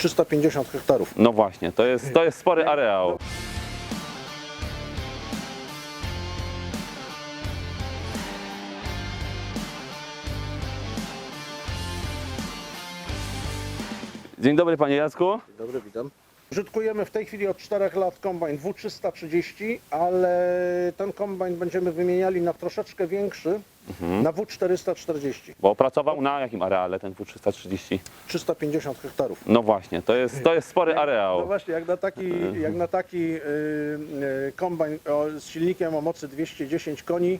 350 hektarów. No właśnie, to jest, to jest spory areał. Dzień dobry panie Jacku. Dzień dobry, witam. Użytkujemy w tej chwili od 4 lat kombajn W330, ale ten kombajn będziemy wymieniali na troszeczkę większy, na W440, Bo pracował na jakim areale ten W330? 350 hektarów. No właśnie, to jest, to jest spory No areał. właśnie, jak na taki, jak na taki yy, yy, kombajn o, z silnikiem o mocy 210 koni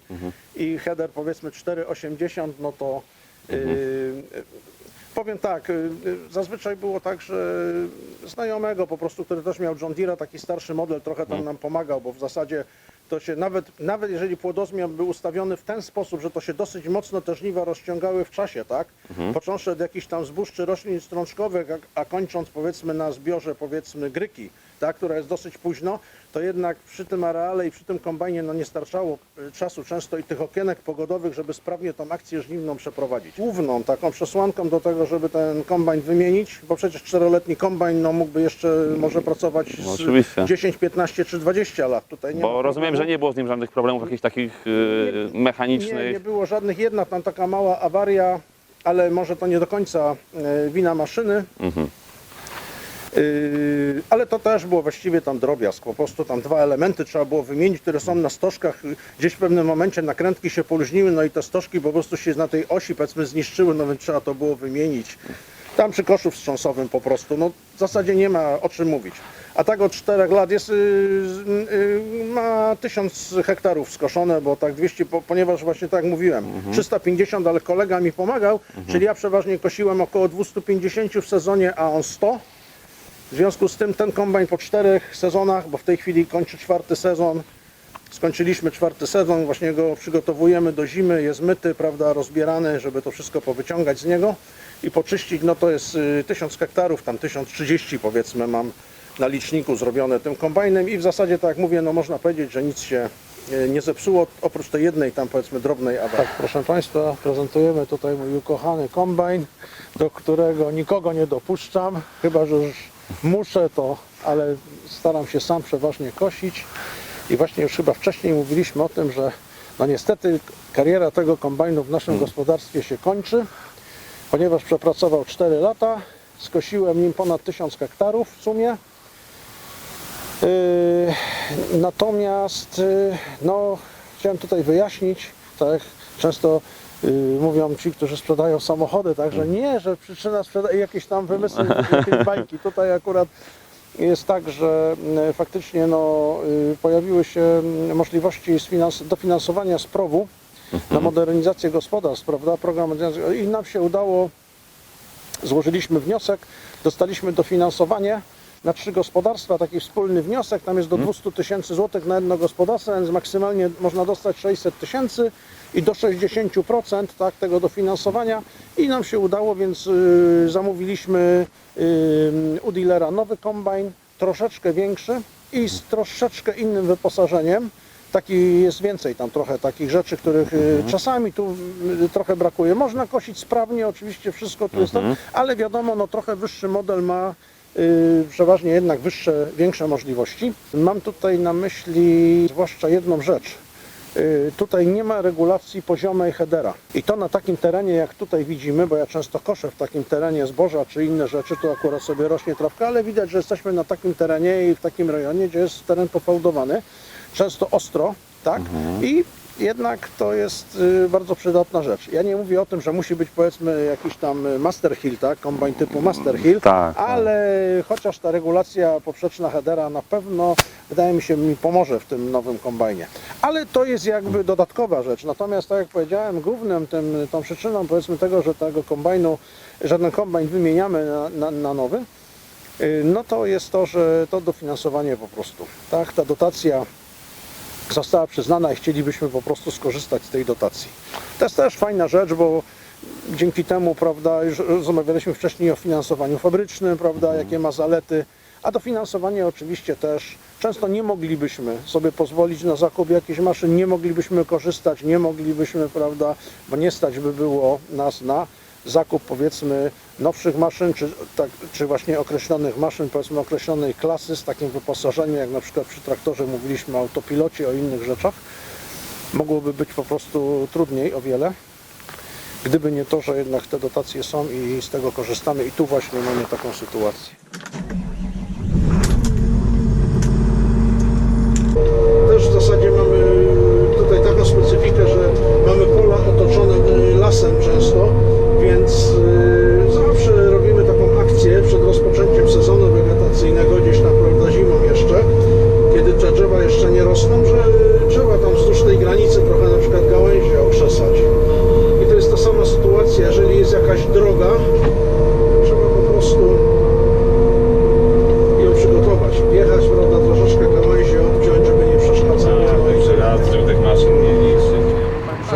i header powiedzmy 480, no to yy, powiem tak, yy, yy, zazwyczaj było tak, że znajomego po prostu, który też miał John Deere, taki starszy model, trochę tam nam pomagał, bo w zasadzie to się nawet, nawet jeżeli płodozmian był ustawiony w ten sposób, że to się dosyć mocno te żniwa rozciągały w czasie, tak? Począwszy od jakichś tam zbóż czy roślin strączkowych, a, a kończąc powiedzmy na zbiorze powiedzmy gryki, tak, która jest dosyć późno, to jednak przy tym areale i przy tym kombajnie no nie starczało y, czasu często i tych okienek pogodowych, żeby sprawnie tą akcję żniwną przeprowadzić. Główną taką przesłanką do tego, żeby ten kombajn wymienić, bo przecież czteroletni kombajn no mógłby jeszcze może pracować No oczywiście. 10, 15 czy 20 lat. Tutaj nie Bo rozumiem, że nie było z nim żadnych problemów jakichś takich yy, Nie, mechanicznych. nie było żadnych, jedna tam taka mała awaria, ale może to nie do końca e, wina maszyny. Mhm. Yy, ale to też było właściwie tam drobiazg, po prostu tam dwa elementy trzeba było wymienić, które są na stożkach, gdzieś w pewnym momencie nakrętki się poluźniły, no i te stożki po prostu się na tej osi powiedzmy zniszczyły, no więc trzeba to było wymienić. Tam przy koszu wstrząsowym po prostu, no w zasadzie nie ma o czym mówić. A tak od 4 lat jest, yy, yy, ma 1000 hektarów skoszone, bo tak 200, po, ponieważ właśnie tak jak mówiłem, 350, ale kolega mi pomagał, czyli ja przeważnie kosiłem około 250 w sezonie, a on 100. W związku z tym ten kombajn po czterech sezonach, bo w tej chwili kończy czwarty sezon, skończyliśmy czwarty sezon, właśnie go przygotowujemy do zimy, jest myty, prawda, rozbierany, żeby to wszystko powyciągać z niego i poczyścić, no to jest y, 1000 hektarów, tam 1030 powiedzmy mam na liczniku zrobione tym kombajnem i w zasadzie tak jak mówię, no można powiedzieć, że nic się y, nie zepsuło, oprócz tej jednej tam powiedzmy drobnej awarii. Tak, proszę Państwa, prezentujemy tutaj mój ukochany kombajn, do którego nikogo nie dopuszczam, chyba że już muszę to, ale staram się sam przeważnie kosić. I właśnie już chyba wcześniej mówiliśmy o tym, że no niestety kariera tego kombajnu w naszym gospodarstwie się kończy, ponieważ przepracował 4 lata, skosiłem nim ponad 1000 hektarów w sumie. Yy, Natomiast yy, no, chciałem tutaj wyjaśnić, tak, często mówią ci, którzy sprzedają samochody, także nie, że przyczyna sprzedaje jakieś tam wymysły, jakieś bajki. Tutaj akurat jest tak, że yy, faktycznie no, yy, pojawiły się yy, możliwości dofinansowania z PROW-u na modernizację gospodarstw, prawda, program i nam się udało złożyliśmy wniosek, dostaliśmy dofinansowanie na trzy gospodarstwa, taki wspólny wniosek, tam jest do 200 tysięcy złotych na jedno gospodarstwo, więc maksymalnie można dostać 600 tysięcy i do 60% tak, tego dofinansowania i nam się udało, więc y, zamówiliśmy y, u dealera nowy kombajn, troszeczkę większy i z troszeczkę innym wyposażeniem. Taki jest więcej tam trochę takich rzeczy, których y, czasami tu y, trochę brakuje. Można kosić sprawnie, oczywiście wszystko tu jest tam, ale wiadomo, no trochę wyższy model ma przeważnie jednak wyższe, większe możliwości. Mam tutaj na myśli zwłaszcza jedną rzecz. Y, Tutaj nie ma regulacji poziomej headera. I to na takim terenie, jak tutaj widzimy, bo ja często koszę w takim terenie zboża czy inne rzeczy, tu akurat sobie rośnie trawka, ale widać, że jesteśmy na takim terenie i w takim rejonie, gdzie jest teren pofałdowany, często ostro, tak? I jednak to jest y, bardzo przydatna rzecz. Ja nie mówię o tym, że musi być powiedzmy jakiś tam Master Hill, tak? Kombajn typu Master Hill, Tak, tak. ale chociaż ta regulacja poprzeczna headera na pewno wydaje mi się mi pomoże w tym nowym kombajnie. Ale to jest jakby dodatkowa rzecz. Natomiast tak jak powiedziałem, głównym tym, tą przyczyną powiedzmy tego, że tego kombajnu, żaden kombajn wymieniamy na, na, na nowy, y, no to jest to, że to dofinansowanie po prostu. Tak, ta dotacja została przyznana i chcielibyśmy po prostu skorzystać z tej dotacji. To jest też fajna rzecz, bo dzięki temu, prawda, już rozmawialiśmy wcześniej o finansowaniu fabrycznym, prawda, jakie ma zalety, a dofinansowanie oczywiście też często nie moglibyśmy sobie pozwolić na zakup jakichś maszyn, nie moglibyśmy korzystać, nie moglibyśmy, prawda, bo nie stać by było nas na zakup powiedzmy nowszych maszyn, czy, tak, czy właśnie określonych maszyn, powiedzmy określonej klasy z takim wyposażeniem, jak na przykład przy traktorze mówiliśmy o autopilocie, o innych rzeczach, mogłoby być po prostu trudniej o wiele. Gdyby nie to, że jednak te dotacje są i z tego korzystamy i tu właśnie mamy taką sytuację. Też w zasadzie mamy tutaj taką specyfikę, że mamy pola otoczone y, lasem często, więc y, zawsze robimy taką akcję przed rozpoczęciem sezonu wegetacyjnego, gdzieś tam prawda zimą jeszcze, kiedy te drzewa jeszcze nie rosną, że trzeba tam wzdłuż tej granicy trochę na przykład gałęzie okrzesać. I to jest ta sama sytuacja, jeżeli jest jakaś droga, trzeba po prostu ją przygotować, wjechać, prawda, troszeczkę gałęzi odciąć, żeby nie przeszkadzały. No i sobie- raz, żeby tych maszyn nie niszczyć.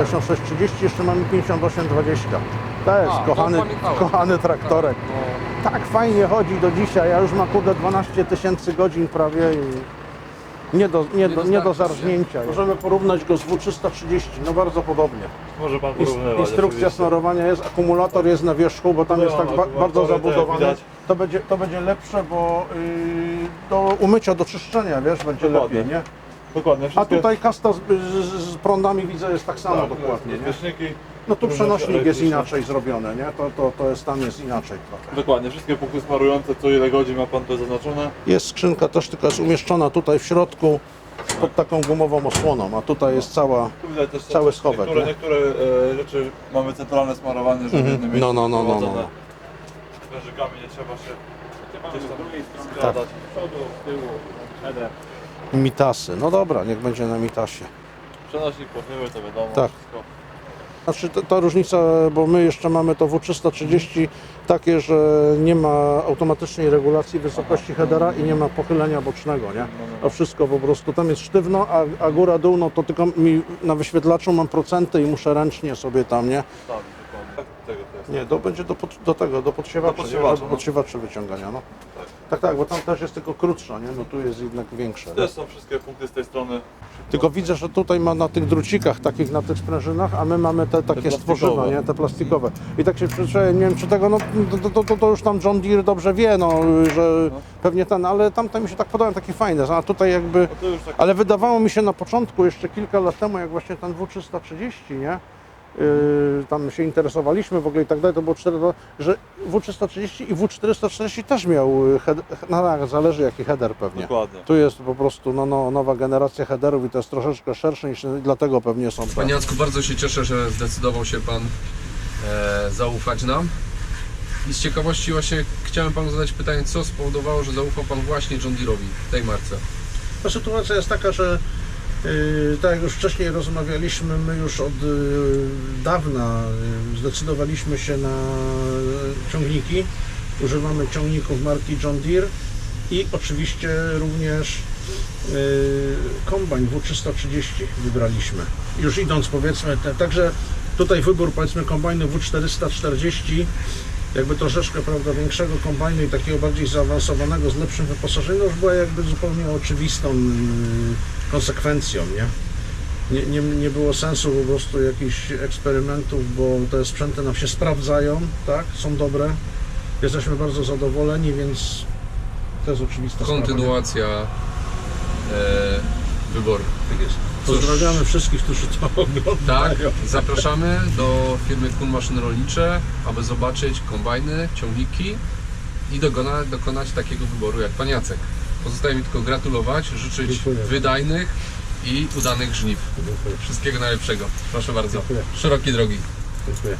6630, jeszcze mamy 5820. To jest A, kochany, to Michała. kochany traktorek. Tak fajnie chodzi do dzisiaj, ja już ma kurde 12 tysięcy godzin prawie i nie do, nie, do, nie do zarżnięcia. Możemy porównać go z W330, no bardzo podobnie. Może pan porównywać. Instrukcja oczywiście. snorowania jest, akumulator jest na wierzchu, bo tam No, jest tak ba akumulatory bardzo też zabudowany. widać. To będzie, to będzie lepsze, bo yy, do umycia, do czyszczenia, wiesz, będzie Dokładnie. lepiej, nie? Dokładnie. A wszystkie- tutaj kasta z, z, z prądami widzę jest tak samo tak, dokładnie, nie? No tu przenośnik jest inaczej zrobione, nie? To, to, to jest tam jest inaczej trochę. Dokładnie, wszystkie punkty smarujące, co ile godzin ma pan to zaznaczone. Jest skrzynka też tylko jest umieszczona tutaj w środku pod taką gumową osłoną, a tutaj jest cała. Tu widać też Cały schowek, Niektóre, nie? niektóre e, rzeczy mamy centralne smarowanie, żeby w Mhm. jednym miejscu No, no, no, no, no, prowadzone. no. Wężykami nie trzeba się gdzieś tam Tak. skradać. Mitasy. No dobra, niech będzie na mitasie. Przenośnik pochyły, to wiadomo. Tak. Wszystko. Znaczy ta, ta różnica, bo my jeszcze mamy to W330 takie, że nie ma automatycznej regulacji wysokości headera i nie ma pochylenia bocznego, nie? To wszystko po prostu, tam jest sztywno, a, a góra dół, no to tylko mi na wyświetlaczu mam procenty i muszę ręcznie sobie tam, nie? Tak, dokładnie. Tak. Nie, to będzie do, pod, do tego, do podsiewaczy, Do nie? podsiewacza, do no. podsiewaczy wyciągania, no. Tak, tak, bo tam też jest tylko krótsza, nie? No tu jest jednak większe. nie? Też są wszystkie punkty z tej strony. Tylko widzę, że tutaj ma na tych drucikach, takich na tych sprężynach, a my mamy te takie plastikowe. stworzywa, nie? Te plastikowe. I tak się przyzwyczaiłem, nie wiem czy tego, no to, to, to, to już tam John Deere dobrze wie, no, że pewnie ten, ale tamte mi się tak podobają, takie fajne, a tutaj jakby... No to już tak Ale wydawało mi się na początku, jeszcze kilka lat temu, jak właśnie ten W330, nie? Yy, tam się interesowaliśmy w ogóle i tak dalej, to było 4, że W330 i W440 też miał, yy, head, no tak, zależy jaki header pewnie. dokładnie. Tu jest po prostu no, no, nowa generacja headerów i to jest troszeczkę szersze niż dlatego pewnie są te. Panie Jacku, bardzo się cieszę, że zdecydował się Pan e, zaufać nam. I z ciekawości właśnie chciałem Panu zadać pytanie, co spowodowało, że zaufał Pan właśnie John Deere'owi, tej marce? Ta sytuacja jest taka, że tak jak już wcześniej rozmawialiśmy, my już od yy, dawna yy, zdecydowaliśmy się na ciągniki. Używamy ciągników marki John Deere i oczywiście również kombajn W330 wybraliśmy. Już idąc powiedzmy, te, także tutaj wybór powiedzmy kombajnu W440 jakby troszeczkę prawda, większego kombajnu i takiego bardziej zaawansowanego, z lepszym wyposażeniem, no już była jakby zupełnie oczywistą konsekwencją, nie? Nie, nie? nie było sensu po prostu jakichś eksperymentów, bo te sprzęty nam się sprawdzają, tak? Są dobre. Jesteśmy bardzo zadowoleni, więc to jest oczywista? Kontynuacja e, wyboru. Tak jest. Cóż. Pozdrawiamy wszystkich, którzy to oglądają. Tak, zapraszamy do firmy Kun Maszyny Rolnicze, aby zobaczyć kombajny, ciągniki i dokona, dokonać takiego wyboru jak Pan Jacek. Pozostaje mi tylko gratulować, życzyć Dziękuję. wydajnych i udanych żniw. Dziękuję. Wszystkiego najlepszego. Proszę bardzo. Dziękuję. Szerokiej drogi. Dziękuję.